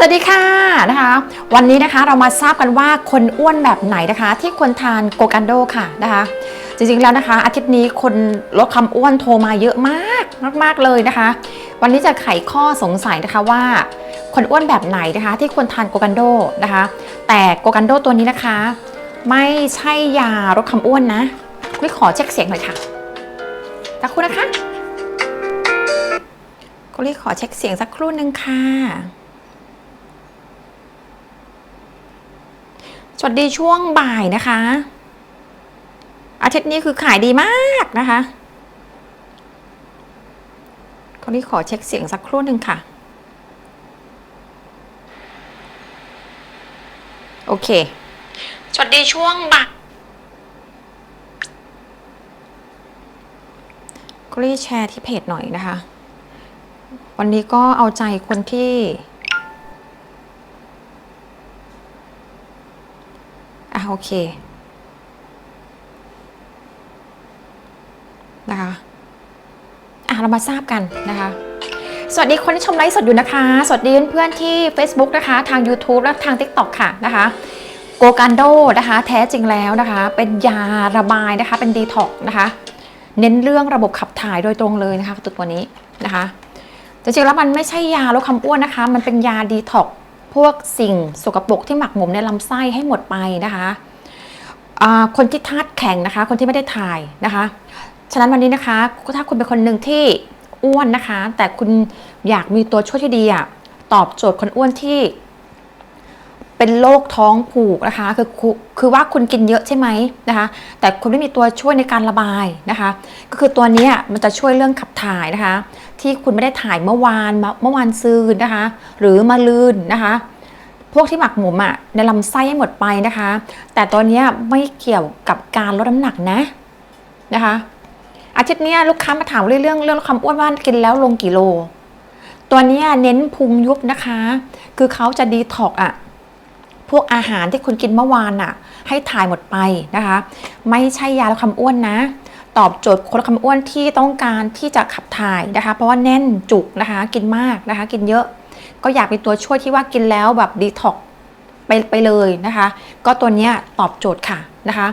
สวัสดีค่ะนะคะ วันนี้นะคะเรามาทราบกันว่าคนอ้วนแบบไหนนะคะ ที่ควรทานโกกันโดค่ะนะคะ จริงๆแล้วนะคะ อาทิตย์นี้คนลดความอ้วนโทรมาเยอะมากมาก ๆเลยนะคะ วันนี้จะไขข้อสงสัยนะคะว่า คนอ้วนแบบไหนนะคะ ที่ควรทานโกกันโดนะคะ แต่โกกันโดตัวนี้นะคะ ไม่ใช่ยาลดความอ้วนนะวิขอเช็คเสียงหน่อยค่ะสักครู่นะคะก็รีขอเช็คเสียงสักครู่หนึ่งค่ะ สวัสดีช่วงบ่ายนะคะ อาทิตย์นี้คือขายดีมากนะคะคนนี้ขอเช็คเสียงสักครู่หนึ่งค่ะ โอเค สวัสดีช่วงบ่ายก็รีแชร์ที่เพจหน่อยนะคะ วันนี้ก็เอาใจคนที่ อะ โอเค นะคะ อะ เรามาทราบกันนะคะ สวัสดีคนที่ชมไลฟ์สดอยู่นะคะ สวัสดีเพื่อนๆที่ Facebook นะคะ ทาง YouTube และทาง TikTok ค่ะนะคะโกกันโดนะคะ แท้จริงแล้วนะคะ เป็นยาระบายนะคะ เป็นดีท็อกนะคะ เน้นเรื่องระบบขับถ่ายโดยตรงเลยนะคะตัวนี้นะคะจริงๆแล้วมันไม่ใช่ยาลดความอ้วนนะคะ มันเป็นยาดีท็อก พวกสิ่งสกปรกที่หมักหมมในลำไส้ให้หมดไปนะคะคนที่ธาตุแข็งนะคะ คนที่ไม่ได้ถ่ายนะคะ ฉะนั้นวันนี้นะคะ ถ้าคุณเป็นคนหนึ่งที่อ้วนนะคะ แต่คุณอยากมีตัวช่วยที่ดีอะตอบโจทย์คนอ้วนที่ เป็นโรคท้องผูกนะคะ คือคือว่าคุณกินเยอะใช่ไหมนะคะ แต่คุณไม่มีตัวช่วยในการระบายนะคะ ก็คือตัวนี้มันจะช่วยเรื่องขับถ่ายนะคะ ที่คุณไม่ได้ถ่ายเมื่อวานเมื่อวานซืนนะคะ หรือมาลืนนะคะ พวกที่หมักหมมอะในลำไส้ให้หมดไปนะคะ แต่ตัวนี้ไม่เกี่ยวกับการลดน้ำหนักนะนะคะ อาทิตย์นี้ลูกค้ามาถามเรื่องเรื่องความอ้วนว่ากินแล้วลงกี่โล ตัวนี้เน้นพุงยุบนะคะ คือเขาจะดีท็อกอะ พวกอาหารที่คุณกินเมื่อวานน่ะ ให้ถ่ายหมดไปนะคะ ไม่ใช่ยาลดความอ้วนนะ ตอบโจทย์คนลดความอ้วนที่ต้องการที่จะขับถ่ายนะคะ เพราะว่าแน่นจุกนะคะ กินมากนะคะ กินเยอะ ก็อยากเป็นตัวช่วยที่ว่ากินแล้วแบบดีท็อกไปไปเลยนะคะ ก็ตัวนี้ตอบโจทย์ค่ะนะคะ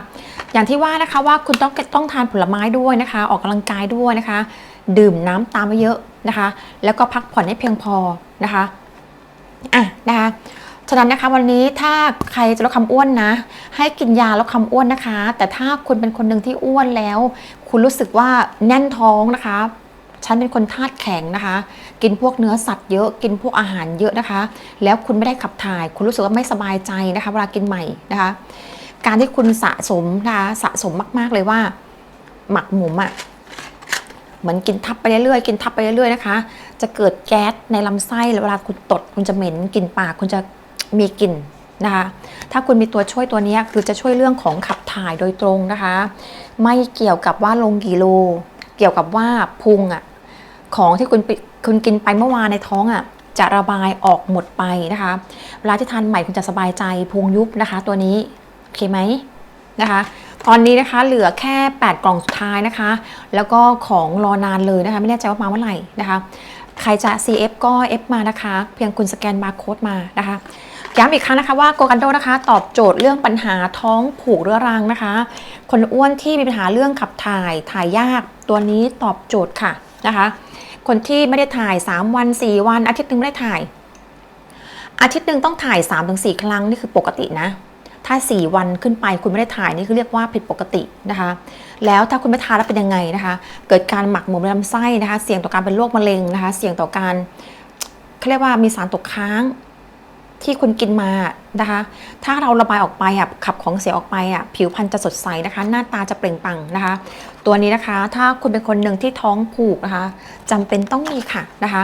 อย่างที่ว่านะคะว่าคุณต้องต้องทานผลไม้ด้วยนะคะ ออกกำลังกายด้วยนะคะ ดื่มน้ำตามไปเยอะนะคะ แล้วก็พักผ่อนให้เพียงพอนะคะอะนะคะ ฉะนั้นนะคะวันนี้ถ้าใครจะลดความอ้วนนะ ให้กินยาลดความอ้วนนะคะ แต่ถ้าคุณเป็นคนหนึ่งที่อ้วนแล้ว คุณรู้สึกว่าแน่นท้องนะคะฉันเป็นคนธาตุแข็งนะคะ กินพวกเนื้อสัตว์เยอะ กินพวกอาหารเยอะนะคะ แล้วคุณไม่ได้ขับถ่าย คุณรู้สึกว่าไม่สบายใจนะคะ เวลากินใหม่นะคะ การที่คุณสะสมนะคะสะสมมาก ๆเลยว่า หมักหมมอะ่ะเหมือนกินทับไปเรื่อยๆ กินทับไปเรื่อยๆนะคะ จะเกิดแก๊สในลำไส้แล้วเวลาคุณตด คุณจะเหม็นกลิ่นปาก คุณจะ มีกลิ่นนะคะ ถ้าคุณมีตัวช่วยตัวนี้คือจะช่วยเรื่องของขับถ่ายโดยตรงนะคะ ไม่เกี่ยวกับว่าลงกี่โล เกี่ยวกับว่าพุงอะ่ะของที่คุณคุณกินไปเมื่อวานในท้องอะ่ะจะระบายออกหมดไปนะคะเวลาที่ทานใหม่คุณจะสบายใจพุงยุบนะคะ ตัวนี้โอเคไหมนะคะตอนนี้นะคะเหลือแค่ 8 กล่องสุดท้ายนะคะ แล้วก็ของรอนานเลยนะคะ ไม่แน่ใจว่ามาเมื่อไหร่นะคะ ใครจะ CF ก็ F มานะคะ เพียงคุณสแกนบาร์โค้ดมานะคะ ย้ำอีกครั้งนะคะว่าโกกันโดนะคะ ตอบโจทย์เรื่องปัญหาท้องผูกเรื้อรังนะคะ คนอ้วนที่มีปัญหาเรื่องขับถ่ายถ่ายยากตัวนี้ตอบโจทย์ค่ะนะคะ คนที่ไม่ได้ถ่าย 3 วัน 4 วัน อาทิตย์หนึ่งไม่ได้ถ่าย อาทิตย์หนึ่งต้องถ่าย 3-4 ครั้งนี่คือปกตินะถ้า 4 วันขึ้นไปคุณไม่ได้ถ่ายนี่คือเรียกว่าผิดปกตินะคะ แล้วถ้าคุณไม่ทานแล้วเป็นยังไงนะคะ เกิดการหมักหมมในลำไส้นะคะ เสี่ยงต่อการเป็นโรคมะเร็งนะคะ เสี่ยงต่อการเขาเรียกว่ามีสารตกค้าง ที่คุณกินมานะคะ ถ้าเราระบายออกไปอะขับของเสียออกไปอะผิวพรรณจะสดใสนะคะ หน้าตาจะเปล่งปลั่งนะคะ ตัวนี้นะคะถ้าคุณเป็นคนหนึ่งที่ท้องผูกนะคะจำเป็นต้องมีค่ะนะคะ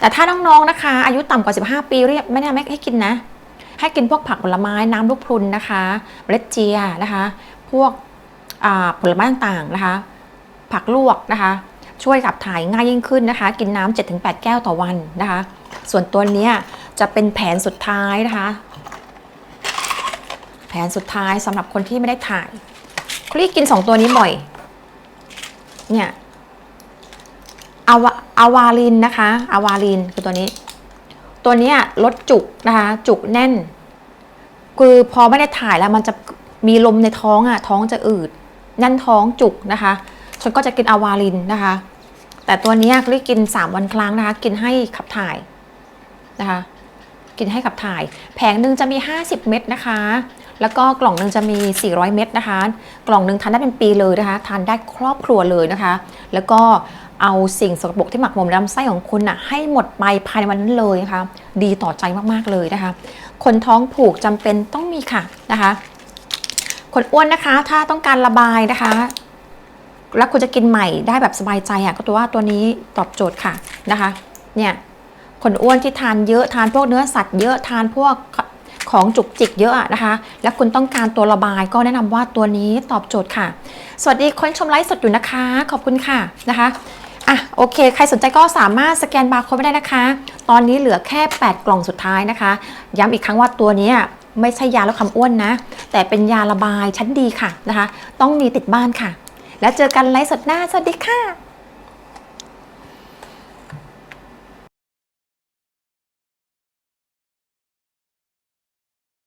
แต่ถ้าน้องๆนะคะ อายุต่ำกว่า 15 ปีเรียกไม่ได้ไม่ให้กินนะ ให้กินพวกผักผลไม้น้ำลูกพรุนนะคะเมล็ดเจียนะคะ พวกอ่าผลไม้ต่างๆนะคะ ผักลวกนะคะช่วยขับถ่ายง่ายยิ่งขึ้นนะคะ กินน้ำ7-8 แก้วต่อวันนะคะ ส่วนตัวเนี้ย จะเป็นแผนสุดท้ายนะคะ แผนสุดท้ายสำหรับคนที่ไม่ได้ถ่ายคลี่กิน2ตัวนี้บ่อย เนี่ยอาวาอาวาลินนะคะอาวาลินคือตัวนี้ ตัวนี้ลดจุกนะคะ จุกแน่น คือพอไม่ได้ถ่ายแล้วมันจะมีลมในท้องอะ ท้องจะอืดแน่นท้องจุกนะคะ ฉันก็จะกินอาวาลินนะคะ แต่ตัวนี้ยรีกิน 3 วันครั้งนะคะ กินให้ขับถ่ายนะคะ กินให้ขับถ่าย แผงหนึ่งจะมี 50 เม็ดนะคะ แล้วก็กล่องหนึ่งจะมี 400 เม็ดนะคะ กล่องหนึ่งทานได้เป็นปีเลยนะคะ ทานได้ครอบครัวเลยนะคะ แล้วก็เอาสิ่งสกปรกที่หมักหมมลำไส้ของคุณน่ะให้หมดไปภายในวันนั้นเลยนะคะ ดีต่อใจมากๆเลยนะคะ คนท้องผูกจำเป็นต้องมีค่ะนะคะ คนอ้วนนะคะถ้าต้องการระบายนะคะ แล้วคุณจะกินใหม่ได้แบบสบายใจอะก็ตัวว่าตัวนี้ตอบโจทย์ค่ะนะคะ เนี่ย คนอ้วนที่ทานเยอะทานพวกเนื้อสัตว์เยอะทานพวกของจุกจิกเยอะนะคะ แล้วคุณต้องการตัวระบายก็แนะนำว่าตัวนี้ตอบโจทย์ค่ะ สวัสดีคนชมไลฟ์สดอยู่นะคะ ขอบคุณค่ะนะคะอะโอเค ใครสนใจก็สามารถสแกนบาร์โค้ดไได้นะคะ ตอนนี้เหลือแค่ 8 กล่องสุดท้ายนะคะ ย้ำอีกครั้งว่าตัวนี้ไม่ใช่ยาลดความอ้วนนะ แต่เป็นยาระบายชั้นดีค่ะนะคะ ต้องมีติดบ้านค่ะ แล้วเจอกันไลฟ์สดหน้า สวัสดีค่ะ